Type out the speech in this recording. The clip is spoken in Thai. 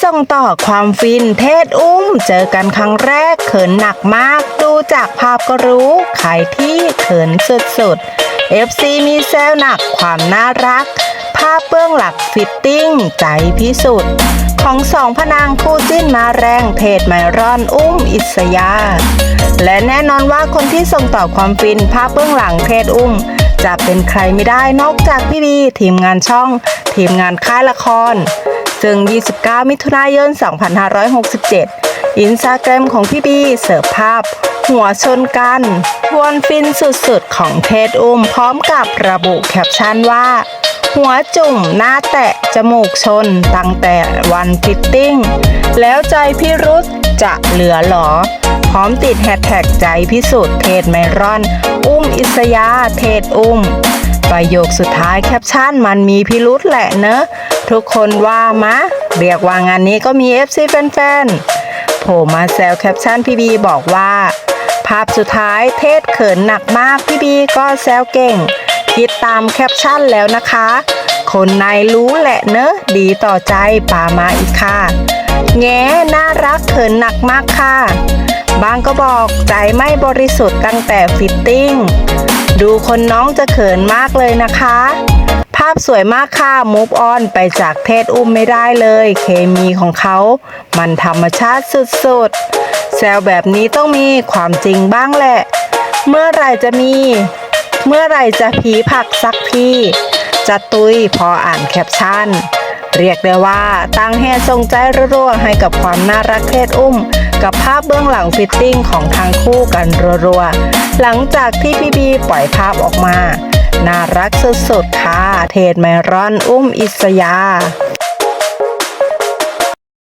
ส่งต่อความฟินเทศอุ้ม เจอกันครั้งแรกเขินหนักมาก ดูจากภาพก็รู้ ใครที่เขินสุดๆ FC มีแซวหนักความน่ารัก ภาพเบื้องหลักฟิตติ้ง ใจพิสุทธิ์ของสองพนางคู่จิ้นมาแรงเทศไมร่อนอุ้มอิสยา และแน่นอนว่าคนที่ส่งต่อความฟินภาพเบื้องหลังเทศอุ้ม จะเป็นใครไม่ได้นอกจากพี่บีทีมงานช่อง ทีมงานค่ายละคร ซึ่ง 29 มิถุนายน 2567 อินสตาแกรมของพี่บีเสิร์ฟภาพ หัวชนกันทวนฟินสุดๆ ของเทศอุ้มพร้อมกับระบุแคปชั่นว่า หัวจุ่มหน้าแตะ จมูกชน ตั้งแต่วันฟิตติ้ง แล้วใจพี่รุธจะเหลือหรอ พร้อมติดแฮชแท็กใจพิสุทธิ์เทศไมรอน อุ้มอิสยาเทศอุ้มประโยคสุดท้ายแคปชั่นมันมีพิรุษแหละเนอะ ทุกคนว่ามะ เรียกว่างานนี้ก็มี FC แฟนๆโผล่มาแซวแคปชั่นพี่บีบอกว่า ภาพสุดท้ายเทศเขินหนักมากพี่บีก็แซวเก่ง คิดตามแคปชั่นแล้วนะคะ คนในรู้แหละเนอะดีต่อใจป่ามาอีกค่ะ แง่น่ารักเขินหนักมากค่ะ บางก็บอกใจไม่บริสุทธิ์ตั้งแต่ฟิตติ้งดูคนน้องจะเขินมากเลยนะคะาพสวยมากค่ะมูฟออนไปจากเทศอุ้มไม่ได้เลย เคมีของเขา มันธรรมชาติสุดๆ แซวแบบนี้ต้องมีความจริงบ้างแหละ เมื่อไหร่จะมี เมื่อไหร่จะผีผักสักพี่จะตุยพออ่านแคปชั่น เรียกได้ว่าตั้งแห่ส่งใจรัวๆให้กับความน่ารักเทศอุ้ม กับภาพเบื้องหลังฟิตติ้งของทางคู่กันรัวๆหลังจากที่พี่บีปล่อยภาพออกมา น่ารักสุดๆค่ะ เทศไมรอน อุ้มอิสยา